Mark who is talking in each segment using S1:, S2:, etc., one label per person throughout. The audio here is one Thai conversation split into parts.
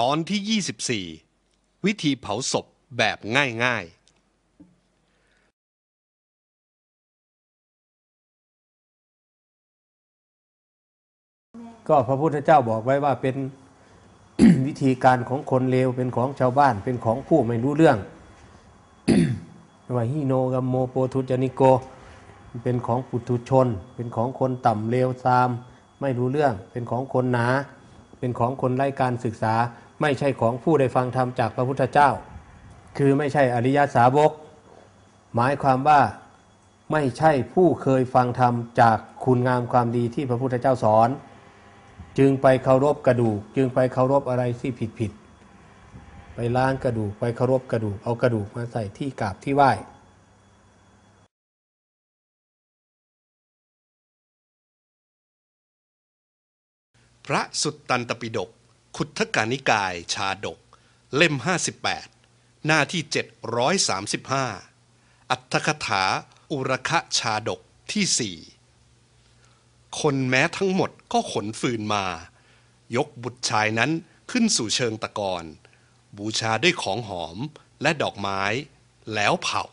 S1: ตอนที่ 24 วิธีเผาศพแบบง่ายๆ
S2: ก็พระพุทธเจ้าบอกไว้ว่าเป็นวิธีการของคนเลวเป็นของชาวบ้านเป็นของผู้ไม่รู้เรื่องว่าฮิโนกัมโมโปทุจนิโก เป็นของปุถุชน เป็นของคนต่ำเลวทราม ไม่รู้เรื่อง เป็นของคนหนา เป็นของคนไร้การศึกษา ไม่ใช่ของผู้ได้ฟังธรรมจากพระพุทธเจ้า คือไม่ใช่อริยสาวก หมายความว่าไม่ใช่ผู้เคยฟังธรรมจากคุณงามความดีที่พระพุทธเจ้าสอน จึงไปเคารพกระดูก จึงไปเคารพอะไรที่ผิดผิดไปล้างกระดูกไปเคารพกระดูกเอากระดูกมาใส่ที่กราบที่ไหว้
S1: พระสุตตันตปิฎก ขุททกานิกายชาดก เล่ม 58 หน้าที่ 735 อัตถคถาอุรคะชาดกที่สี่คนแม้ทั้งหมดก็ขนฟืนมา ยกบุตรชายนั้นขึ้นสู่เชิงตะกอนบูชาด้วยของหอมและดอกไม้ แล้วเผา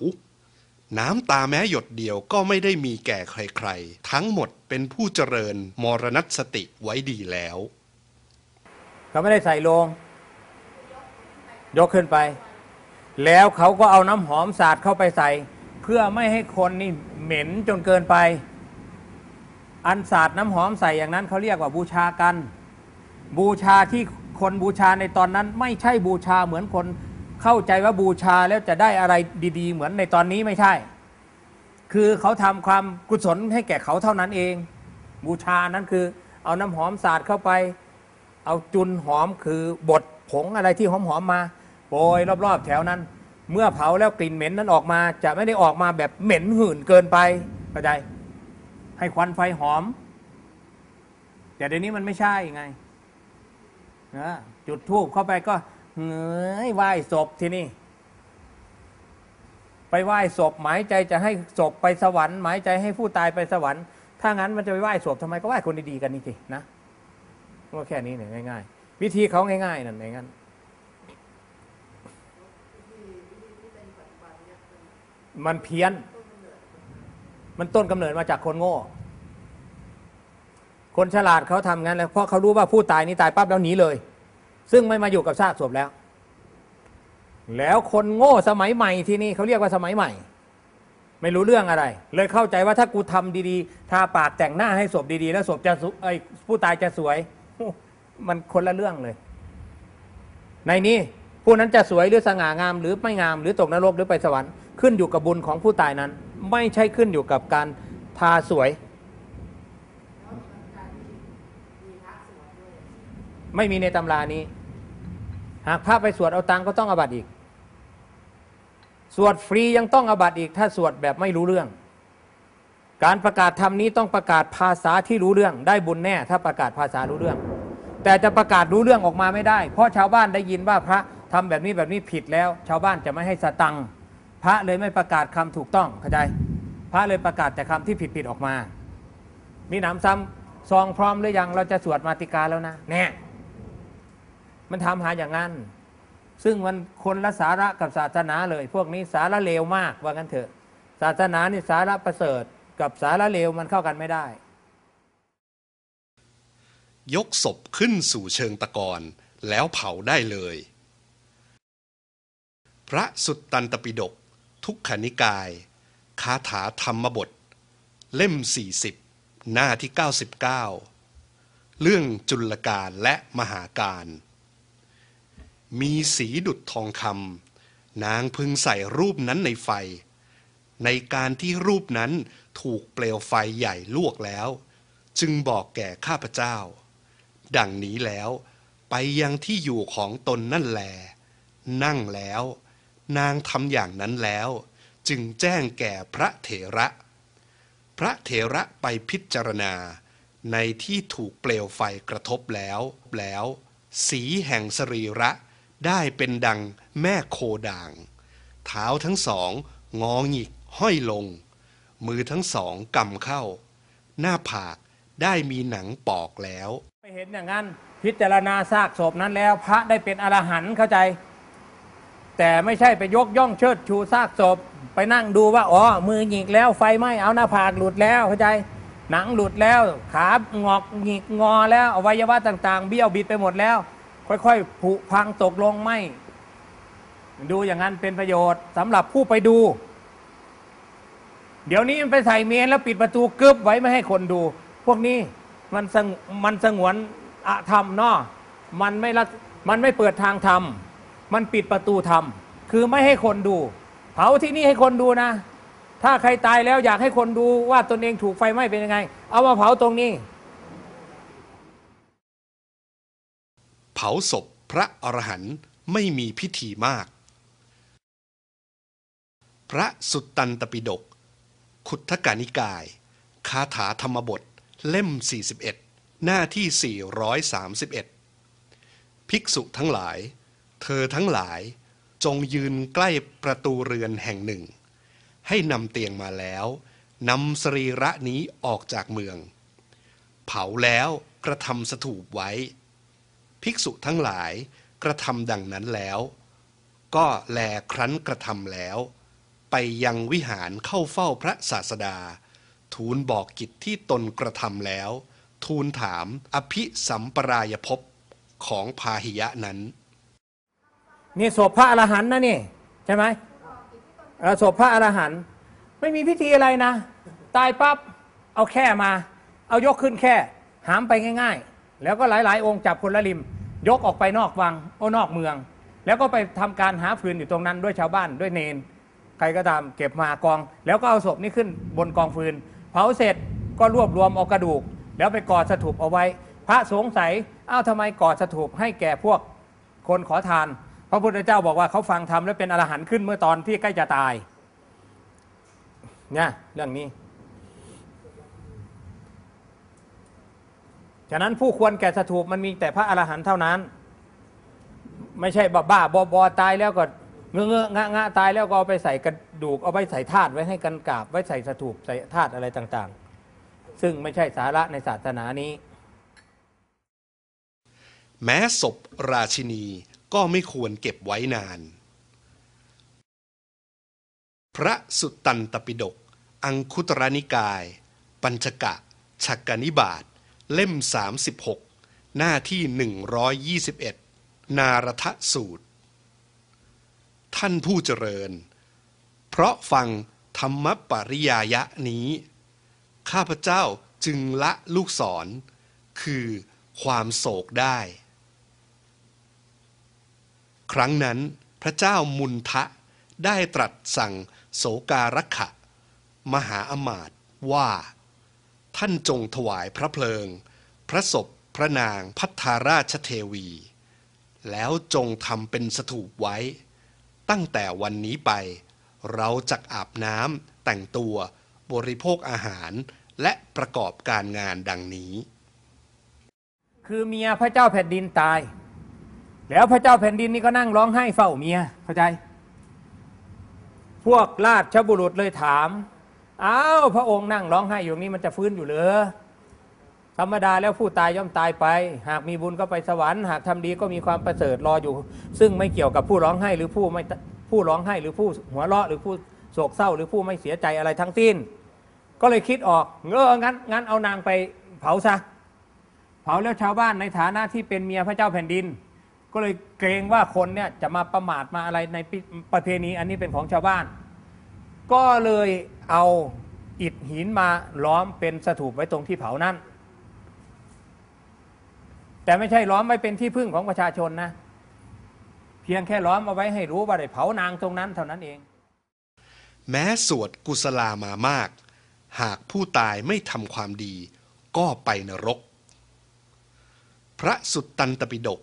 S1: น้ำตาแม้หยดเดียวก็ไม่ได้มีแก่ใครๆ ทั้งหมดเป็นผู้เจริญมรณสติไว้ดีแล้ว
S2: เขาไม่ได้ใส่ลง ยกขึ้นไป แล้วเขาก็เอาน้ำหอมสาดเข้าไปใส่ เพื่อไม่ให้คนนี่เหม็นจนเกินไป อันสาดน้ำหอมใส่อย่างนั้นเขาเรียกว่าบูชากัน บูชาที่คนบูชาในตอนนั้น ไม่ใช่บูชาเหมือนคนเข้าใจว่าบูชาแล้วจะได้อะไรดี ๆ เหมือนในตอนนี้ไม่ใช่ คือเขาทำความกุศลให้แก่เขาเท่านั้นเอง บูชานั้นคือ เอาน้ำหอมสาดเข้าไป เอาจุนหอมคือบดผงอะไรที่หอมๆมาโปรยรอบๆ แถวนั้น เมื่อเผาแล้วกลิ่นเหม็นนั้นออกมา จะไม่ได้ออกมาแบบเหม็นหื่นเกินไปเข้าใจให้ควันไฟหอม แต่เดี๋ยวนี้มันไม่ใช่ไงนะจุดทูบเข้าไปก็เฮ้ยไหว้ศพที่นี่ ไปไหว้ศพหมายใจจะให้ศพไปสวรรค์หมายใจให้ผู้ตายไปสวรรค์ถ้างั้นมันจะไปไหว้ศพทำไมก็ไหว้คนดีๆกันนี่สินะ ก็แค่นี้เนี่ยง่ายๆ วิธีเขาง่ายๆนั่นเองงั้นมันเพี้ยน มันต้นกำเนิดมาจากคนโง่ คนฉลาดเขาทำงั้นแล้วเพราะเขารู้ว่าผู้ตายนี่ตายปั๊บแล้วหนีเลย ซึ่งไม่มาอยู่กับซากศพแล้ว แล้วคนโง่สมัยใหม่ที่นี่เขาเรียกว่าสมัยใหม่ ไม่รู้เรื่องอะไร เลยเข้าใจว่าถ้ากูทำดีๆ ทาปากแต่งหน้าให้ศพดีๆ แล้วศพจะสไอ้ยผู้ตายจะสวย มันคนละเรื่องเลย ในนี้ผู้นั้นจะสวยหรือสง่างาม หรือไม่งามหรือตกนรกหรือไปสวรรค์ขึ้นอยู่กับบุญของผู้ตายนั้น ไม่ใช่ขึ้นอยู่กับการทาสวย ไม่มีในตำรานี้ หากพระไปสวดเอาตังก็ต้องอาบัตอีก สวดฟรียังต้องอาบัตอีก ถ้าสวดแบบไม่รู้เรื่อง การประกาศธรรมนี้ต้องประกาศภาษาที่รู้เรื่อง ได้บุญแน่ ถ้าประกาศภาษารู้เรื่อง แต่จะประกาศรู้เรื่องออกมาไม่ได้ เพราะชาวบ้านได้ยินว่าพระทำแบบนี้แบบนี้ผิดแล้ว ชาวบ้านจะไม่ให้สตังค์พระเลยไม่ประกาศคำถูกต้องเข้าใจพระเลยประกาศแต่คำที่ผิดผิดๆออกมา มีหนำซ้ำซองพร้อมหรือยังเราจะสวดมาติกาแล้วนะแน่มันทำหาอย่างนั้น ซึ่งมันคนละสาระกับศาสนาเลย พวกนี้สาระเลวมากว่างั้นเถอะ ศาสนานี่สาระประเสริฐกับสาระเลวมันเข้ากันไม่ได้
S1: ยกศพขึ้นสู่เชิงตะกอนแล้วเผาได้เลย พระสุตตันตปิฎกทุกขนิกาย คาถาธรรมบท เล่ม 40 หน้าที่ 99 เรื่องจุลการและมหาการ มีสีดุดทองคำนางพึงใส่รูปนั้นในไฟ ในการที่รูปนั้นถูกเปลวไฟใหญ่ลวกแล้ว จึงบอกแก่ข้าพเจ้า ดังนี้แล้ว ไปยังที่อยู่ของตนนั่นแล นั่งแล้ว นางทำอย่างนั้นแล้ว จึงแจ้งแก่พระเถระ พระเถระไปพิจารณา ในที่ถูกเปลวไฟกระทบแล้ว แล้ว สีแห่งสรีระได้เป็นดังแม่โคด่าง เท้าทั้งสองงอหงิกห้อยลง มือทั้งสองกำเข้า หน้าผากได้มีหนังปอกแล้ว
S2: ไปเห็นอย่างนั้น พิจารณาซากศพนั้นแล้ว พระได้เป็นอรหันต์เข้าใจ แต่ไม่ใช่ไปยกย่องเชิดชูซากศพ ไปนั่งดูว่าอ๋อมือหงิกแล้วไฟไหม้เอาหน้าผากหลุดแล้วเข้าใจ หนังหลุดแล้วขาหงอกหงิกงอแล้วอวัยวะต่างๆ เบี้ยวบิดไปหมดแล้ว ค่อยๆผุพังตกลงไหมดูอย่างนั้นเป็นประโยชน์สำหรับผู้ไปดู เดี๋ยวนี้มันไปใส่เมนแล้วปิดประตูกึบไว้ไม่ให้คนดู พวกนี้ มันสงมันสงวนอธรรมเนาะมันไม่รักมันไม่เปิดทางธรรม มันปิดประตูธรรม คือไม่ให้คนดู เผาที่นี่ให้คนดูนะ ถ้าใครตายแล้วอยากให้คนดูว่าตนเองถูกไฟไหม้เป็นยังไง เอามาเผาตรงนี้
S1: เผาศพพระอรหันต์ไม่มีพิธีมาก พระสุตตันตปิฎกขุทธกานิกาย คาถาธรรมบท เล่ม 41 หน้าที่ 431 ภิกษุทั้งหลาย เธอทั้งหลาย จงยืนใกล้ประตูเรือนแห่งหนึ่ง ให้นำเตียงมาแล้วนำสรีระนี้ออกจากเมือง เผาแล้วกระทำสถูปไว้ ภิกษุทั้งหลายกระทำดังนั้นแล้ว ก็แลครั้นกระทำแล้ว ไปยังวิหารเข้าเฝ้าพระศาสดา ทูลบอกกิจที่ตนกระทำแล้ว ทูลถามอภิสัมปรายภพของพาหิยะนั้น
S2: นี่ศพพระอรหันต์นะนี่ ใช่ไหมศพพระอรหันต์ไม่มีพิธีอะไรนะ ตายปั๊บเอาแค่มา เอายกขึ้นแค่ หามไปง่าย ๆ แล้วก็หลาย ๆ องค์จับคนละริม ยกออกไปนอกวังโอนอกเมือง แล้วก็ไปทำการหาฟืนอยู่ตรงนั้นด้วยชาวบ้านด้วยเนนใครก็ตามเก็บมากอง แล้วก็เอาศพนี้ขึ้นบนกองฟืน เผาเสร็จก็รวบรวมเอากระดูก แล้วไปก่อสถูปเอาไว้ พระสงสัยอ้าวทำไมก่อสถูปให้แก่พวกคนขอทาน พระพุทธเจ้าบอกว่าเขาฟังธรรมแล้วเป็นอรหันต์ขึ้นเมื่อตอนที่ใกล้จะตายเนี่ยเรื่องนี้ ฉะนั้นผู้ควรแก่สถูปมันมีแต่พระอรหันต์เท่านั้น ไม่ใช่บ้าบ้าบอบอตายแล้วก็ เงอเงอะงะงะตายแล้วก็เอาไปใส่กระดูกเอาไปใส่ธาตุไว้ให้กันกราบไว้ใส่สถูปใส่ธาตุอะไรต่างๆ ซึ่งไม่ใช่สาระในศาสนานี้
S1: แม้ศพราชินีก็ไม่ควรเก็บไว้นาน พระสุตตันตปิฎกอังคุตรนิกาย ปัญจกะฉักกนิบาตเล่ม 36 หน้าที่ 121 นารทสูตร ท่านผู้เจริญ เพราะฟังธรรมปริยายะนี้ ข้าพเจ้าจึงละลูกศร คือความโศกได้ ครั้งนั้นพระเจ้ามุนทะได้ตรัสสั่งโสการักขะ มหาอมาตย์ว่า ท่านจงถวายพระเพลิง พระศพพระนางพัทาราชเทวี แล้วจงทำเป็นสถูปไว้ ตั้งแต่วันนี้ไป เราจะอาบน้ำแต่งตัว บริโภคอาหาร และประกอบการงานดังนี้
S2: คือเมียพระเจ้าแผ่นดินตาย แล้วพระเจ้าแผ่นดินนี่ก็นั่งร้องไห้เฝ้าเมียเข้าใจ พวกราชบุรุษเลยถามอ้าวพระองค์นั่งร้องไห้อยู่นี้มันจะฟื้นอยู่เหรอธรรมดาแล้วผู้ตายย่อมตายไป หากมีบุญก็ไปสวรรค์หากทำดีก็มีความประเสริฐรออยู่ ซึ่งไม่เกี่ยวกับผู้ร้องไห้หรือผู้ไม่ ผู้ร้องไห้หรือผู้หัวเราะหรือผู้โศกเศร้า หรือผู้ไม่เสียใจอะไรทั้งสิ้น ก็เลยคิดออกเอองั้นงั้นเอานางไปเผาซะเผาแล้วชาวบ้านในฐานะที่เป็นเมียพระเจ้าแผ่นดิน ก็เลยเกรงว่าคนเนี่ยจะมาประมาทมาอะไรในประเพณีอันนี้เป็นของชาวบ้าน ก็เลยเอาอิฐหินมาล้อมเป็นสถูปไว้ตรงที่เผานั่นแต่ไม่ใช่ล้อมไว้เป็นที่พึ่งของประชาชนนะ พียงแค่ล้อมเอาไว้ให้รู้ว่าได้เผานางตรงนั้นเท่านั้นเอง
S1: แม้สวดกุศลามามาก หากผู้ตายไม่ทำความดี ก็ไปนรก พระสุตตันตปิฎก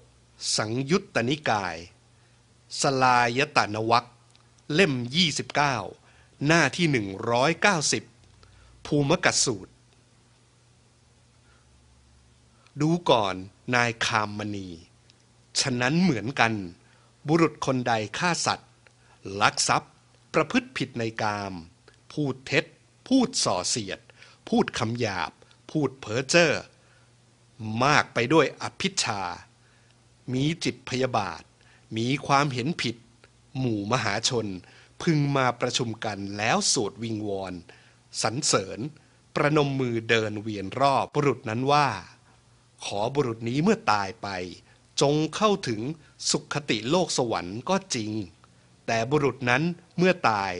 S1: สังยุตตนิกาย สลายตานวักเล่ม 29 หน้าที่ 190 ภูมกัสสูตร ดูก่อนนายคามมณี ฉะนั้นเหมือนกัน บุรุษคนใดฆ่าสัตว์ ลักทรัพย์ ประพฤติผิดในกาม พูดเท็จ พูดส่อเสียด พูดคำหยาบ พูดเพ้อเจ้อมากไปด้วยอภิชา มีจิตพยาบาท มีความเห็นผิด หมู่มหาชน พึงมาประชุมกันแล้วสวดวิงวอนสรรเสริญ ประนมมือเดินเวียนรอบบุรุษนั้นว่า ขอบุรุษนี้เมื่อตายไป จงเข้าถึงสุขติโลกสวรรค์ก็จริง แต่บุรุษนั้นเมื่อตาย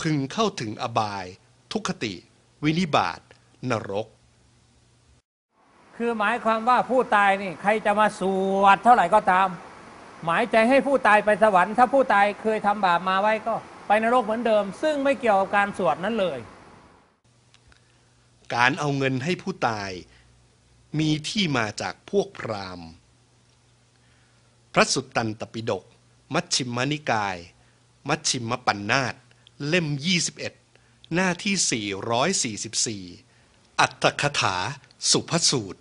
S1: พึงเข้าถึงอบาย ทุกขติ วินิบาตนรก
S2: คือหมายความว่าผู้ตายนี่ใครจะมาสวดเท่าไหร่ก็ตาม หมายใจให้ผู้ตายไปสวรรค์ ถ้าผู้ตายเคยทำบาปมาไว้ก็ ไปนรกเหมือนเดิม ซึ่งไม่เกี่ยวกับการสวดนั้นเลย
S1: การเอาเงินให้ผู้ตาย มีที่มาจากพวกพราหมณ์พ ระสุตตันตปิฎกมัชชิมนิกาย มัชชิมปัญนาตเล่ม 21 หน้าที่ 444 อัตถคถาสุภสูตร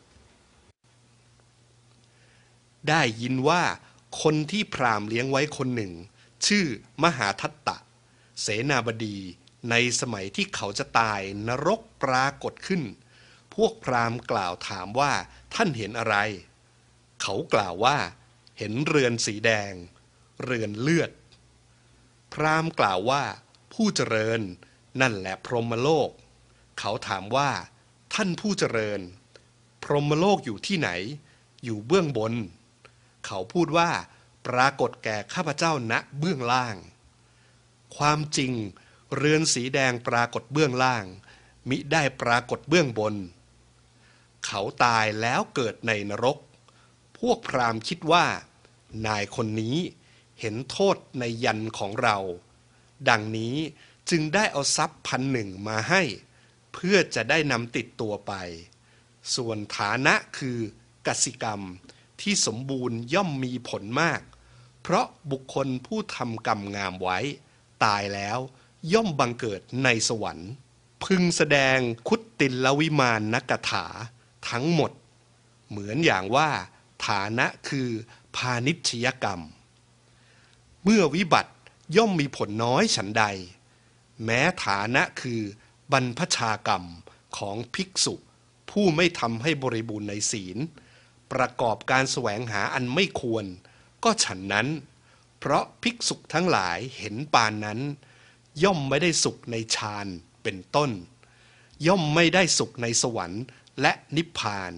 S1: ได้ยินว่าคนที่พราหมณ์เลี้ยงไว้คนหนึ่ง ชื่อมหาทัตตะ เสนาบดีในสมัยที่เขาจะตายนรกปรากฏขึ้น พวกพราหมณ์กล่าวถามว่าท่านเห็นอะไร เขากล่าวว่า เห็นเรือนสีแดง เรือนเลือด พราหมณ์กล่าวว่า ผู้เจริญนั่นแหละพรหมโลก เขาถามว่า ท่านผู้เจริญ พรหมโลกอยู่ที่ไหน อยู่เบื้องบน เขาพูดว่า ปรากฏแก่ข้าพเจ้าณเบื้องล่าง ความจริง เรือนสีแดงปรากฏเบื้องล่าง มิได้ปรากฏเบื้องบน เขาตายแล้วเกิดในนรก พวกพราหมณ์คิดว่า นายคนนี้เห็นโทษในยันของเรา ดังนี้จึงได้เอาทรัพย์พันหนึ่งมาให้ เพื่อจะได้นำติดตัวไป ส่วนฐานะคือกสิกรรมที่สมบูรณ์ย่อมมีผลมาก เพราะบุคคลผู้ทำกรรมงามไว้ ตายแล้วย่อมบังเกิดในสวรรค์ พึงแสดงคุตติลวิมานนกถาทั้งหมด เหมือนอย่างว่า ฐานะคือพาณิชยกรรม เมื่อวิบัติย่อมมีผลน้อยฉันใด แม้ฐานะคือบรรพชากรรมของภิกษุ ผู้ไม่ทำให้บริบูรณ์ในศีล ประกอบการแสวงหาอันไม่ควร ก็ฉันนั้น เพราะภิกษุทั้งหลายเห็นปานนั้น ย่อมไม่ได้สุขในฌานเป็นต้น ย่อมไม่ได้สุขในสวรรค์และนิพพาน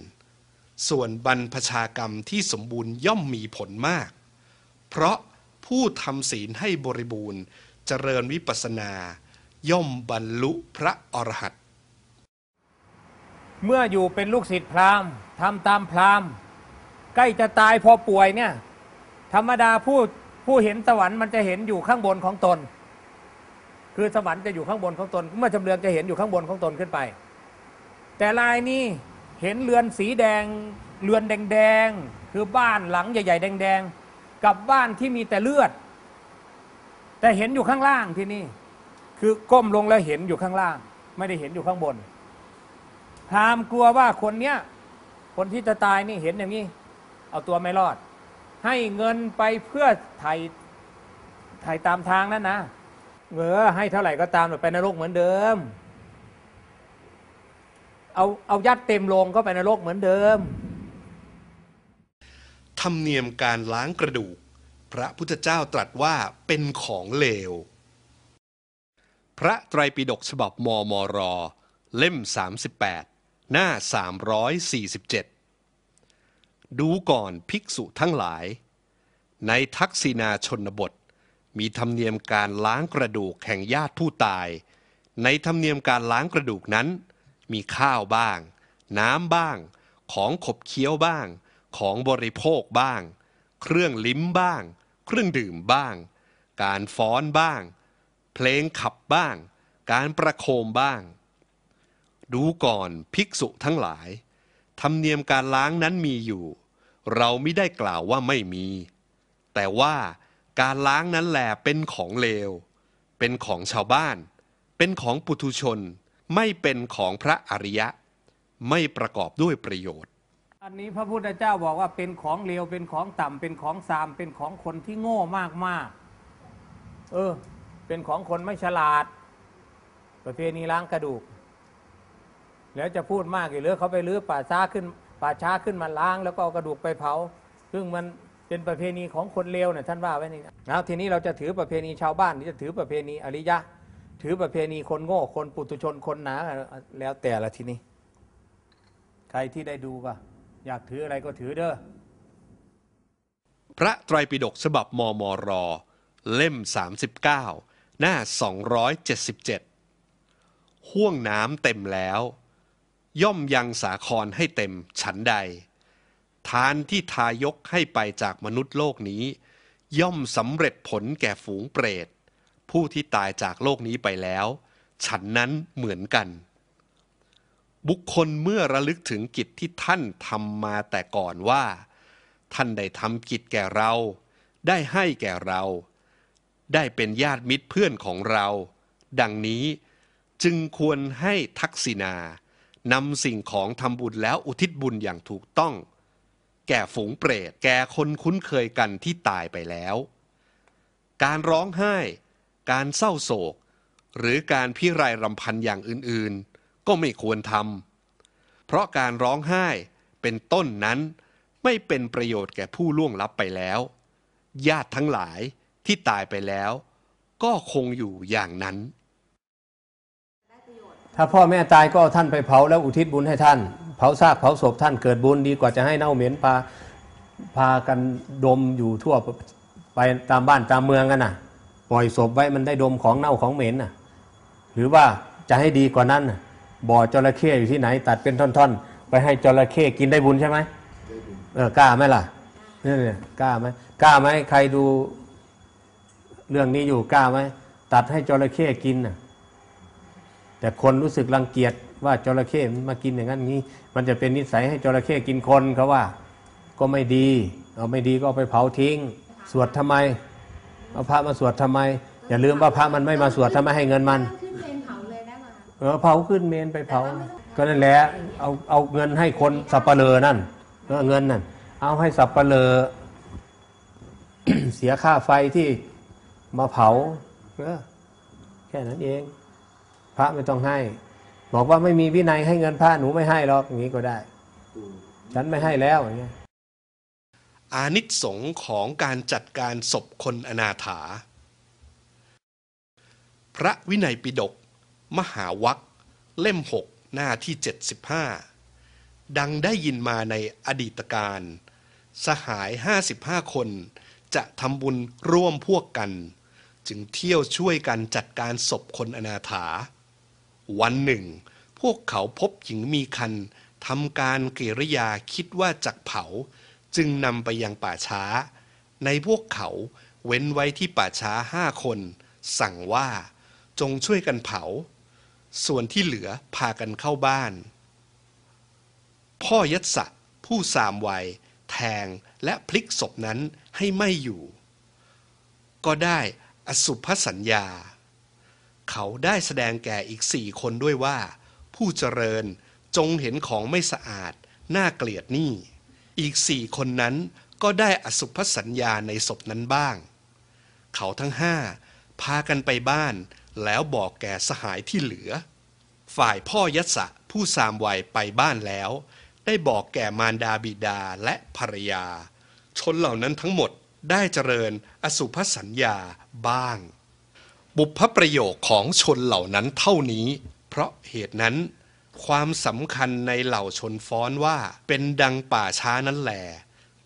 S1: ส่วนบรรพชากรรมที่สมบูรณ์ย่อมมีผลมาก เพราะผู้ทำศีลให้บริบูรณ์ เจริญวิปัสสนา ย่อมบรรลุพระอรหันต์
S2: เมื่ออยู่เป็นลูกศิษย์พราหมณ์ทำตามพราหมณ์ ใกล้จะตายพอป่วยเนี่ย ธรรมดาผู้ผู้เห็นสวรรค์มันจะเห็นอยู่ข้างบนของตน คือสวรรค์จะอยู่ข้างบนของตน เมื่อจำเรืองจะเห็นอยู่ข้างบนของตนขึ้นไป แต่ลายนี้ เห็นเรือนสีแดง เรือนแดงๆคือบ้านหลังใหญ่ๆแดงๆกับบ้านที่มีแต่เลือด แต่เห็นอยู่ข้างล่างที่นี่ คือก้มลงแล้วเห็นอยู่ข้างล่าง ไม่ได้เห็นอยู่ข้างบนพรามกลัวว่าคนเนี้ยคนที่จะตายนี่เห็นอย่างนี้ เอาตัวไม่รอด ให้เงินไปเพื่อไถ่ไถ่ตามทางนั่นนะเออให้เท่าไหร่ก็ตามแต่ไปนรกเหมือนเดิม เอาเอายัดเต็มลงก็ไปนรกเหมือนเดิม
S1: ธรรมเนียมการล้างกระดูก พระพุทธเจ้าตรัสว่าเป็นของเลว พระไตรปิฎกฉบับมมร เล่ม 38 หน้า 347 ดูก่อนภิกษุทั้งหลาย ในทักษิณาชนบท มีธรรมเนียมการล้างกระดูกแห่งญาติผู้ตาย ในธรรมเนียมการล้างกระดูกนั้น มีข้าวบ้าง น้ำบ้าง ของขบเคี้ยวบ้าง ของบริโภคบ้าง เครื่องลิ้มบ้าง เครื่องดื่มบ้าง การฟ้อนบ้าง เพลงขับบ้าง การประโคมบ้าง ดูก่อนภิกษุทั้งหลาย ธรรมเนียมการล้างนั้นมีอยู่ เราไม่ได้กล่าวว่าไม่มี แต่ว่าการล้างนั้นแหละเป็นของเลว เป็นของชาวบ้าน เป็นของปุถุชน ไม่เป็นของพระอริยะ ไม่ประกอบด้วยประโยชน์
S2: อันนี้พระพุทธเจ้าบอกว่าเป็นของเลวเป็นของต่ำเป็นของซาม เป็นของคนที่โง่มากมากๆเออ เป็นของคนไม่ฉลาด ประเพณีล้างกระดูก แล้วจะพูดมากอีกหรือเขาไปรื้อป่าช้าขึ้น ป่าช้าขึ้นมาล้างแล้วก็เอากระดูกไปเผา ซึ่งมันเป็นประเพณีของคนเลวเนี่ยท่านว่าไว้นี่นะทีนี้เราจะถือประเพณีชาวบ้านหรือจะถือประเพณีอริยะ ถือประเพณีคนโง่คนปุถุชนคนหนาแล้วแต่ละทีนี้ใครที่ได้ดูก็อยากถืออะไรก็ถือเด้อ
S1: พระไตรปิฎกฉบับมมร เล่ม 39 หน้า 277 ห่วงน้ำเต็มแล้ว ย่อมยังสาครให้เต็มฉันใด ทานที่ทายกให้ไปจากมนุษย์โลกนี้ ย่อมสำเร็จผลแก่ฝูงเปรต ผู้ที่ตายจากโลกนี้ไปแล้ว ฉันนั้นเหมือนกัน บุคคลเมื่อระลึกถึงกิจที่ท่านทำมาแต่ก่อนว่า ท่านได้ทำกิจแก่เรา ได้ให้แก่เรา ได้เป็นญาติมิตรเพื่อนของเรา ดังนี้จึงควรให้ทักษิณานำสิ่งของทำบุญแล้วอุทิศบุญอย่างถูกต้อง แก่ฝูงเปรต แก่คนคุ้นเคยกันที่ตายไปแล้ว การร้องไห้ การเศร้าโศก หรือการพิไรายรำพันอย่างอื่นๆ ก็ไม่ควรทำเพราะการร้องไห้เป็นต้นนั้นไม่เป็นประโยชน์แก่ผู้ล่วงลับไปแล้ว ญาติทั้งหลายที่ตายไปแล้ว ก็คงอยู่อย่างนั้น
S2: ถ้าพ่อแม่ตายก็เอาท่านไปเผาแล้วอุทิศบุญให้ท่าน เผาซากเผาศพท่านเกิดบุญดีกว่าจะให้เน่าเหม็นพาพากันดมอยู่ทั่วไปตามบ้านตามเมืองกันน่ะ ปล่อยศพไว้มันได้ดมของเน่าของเหม็นน่ะหรือว่าจะให้ดีกว่านั้นน่ะบ่อจระเข้อยู่ที่ไหน ตัดเป็นท่อนๆ ไปให้จระเข้กินได้บุญใช่ไหมเออกล้าไหมล่ะเนี่ยเนี่ยกล้าไหมกล้าไหมใครดูเรื่องนี้อยู่กล้าไหมตัดให้จระเข้กินน่ะแต่คนรู้สึกรังเกียจว่าจระเข้มันมากินอย่างนั้นอย่างนี้ มันจะเป็นนิสัยให้จระเข้กินคนเขาว่า ก็ไม่ดี เอาไม่ดีก็เอาไปเผาทิ้ง สวดทำไม เอาพระมาสวดทำไม อย่าลืมว่าพระมันไม่มาสวดถ้าไม่ให้เงินมัน
S3: ขึ้นเมนเผาเลยได้ไหมคะ
S2: เออเผาขึ้นเมนไปเผา ก็นั่นแหละเอาเอาเงินให้คนสับปะเลอนั่นเออเงินนั่นเอาให้สับปะเลอเสียค่าไฟที่มาเผาเออแค่นั้นเอง พระไม่ต้องให้ บอกว่าไม่มีวินัยให้เงินพระหนูไม่ให้หรอกอย่างนี้ก็ได้ ฉันไม่ให้แล้วอย่างเงี้ย
S1: อานิสงของการจัดการศพคนอนาถา พระวินัยปิฎกมหาวัคเล่มหกหน้าที่ 75 ดังได้ยินมาในอดีตการ สหาย 55 คนจะทำบุญร่วมพวกกัน จึงเที่ยวช่วยกันจัดการศพคนอนาถา วันหนึ่ง พวกเขาพบหญิงมีคันทำการกิริยาคิดว่าจักเผา จึงนำไปยังป่าช้า ในพวกเขาเว้นไว้ที่ป่าช้าห้าคน สั่งว่าจงช่วยกันเผา ส่วนที่เหลือพากันเข้าบ้าน พ่อยัตสะผู้สามวัย แทงและพลิกศพนั้นให้ไม่อยู่ ก็ได้อสุภสัญญา เขาได้แสดงแก่อีกสี่คนด้วยว่า ผู้เจริญจงเห็นของไม่สะอาด น่าเกลียดนี่ อีกสี่คนนั้นก็ได้อสุภสัญญาในศพนั้นบ้าง เขาทั้งห้าพากันไปบ้าน แล้วบอกแก่สหายที่เหลือ ฝ่ายพ่อยัสสะผู้สามวัยไปบ้านแล้ว ได้บอกแก่มารดาบิดาและภรรยา ชนเหล่านั้นทั้งหมดได้เจริญอสุภสัญญาบ้าง บุพประโยคของชนเหล่านั้นเท่านี้ เพราะเหตุนั้น ความสำคัญในเหล่าชนฟ้อนว่า เป็นดังป่าช้านั้นแหล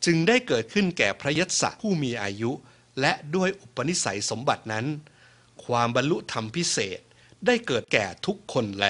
S1: จึงได้เกิดขึ้นแก่พระยัสสะผู้มีอายุ และด้วยอุปนิสัยสมบัตินั้น ความบรรลุธรรมพิเศษได้เกิดแก่ทุกคนแล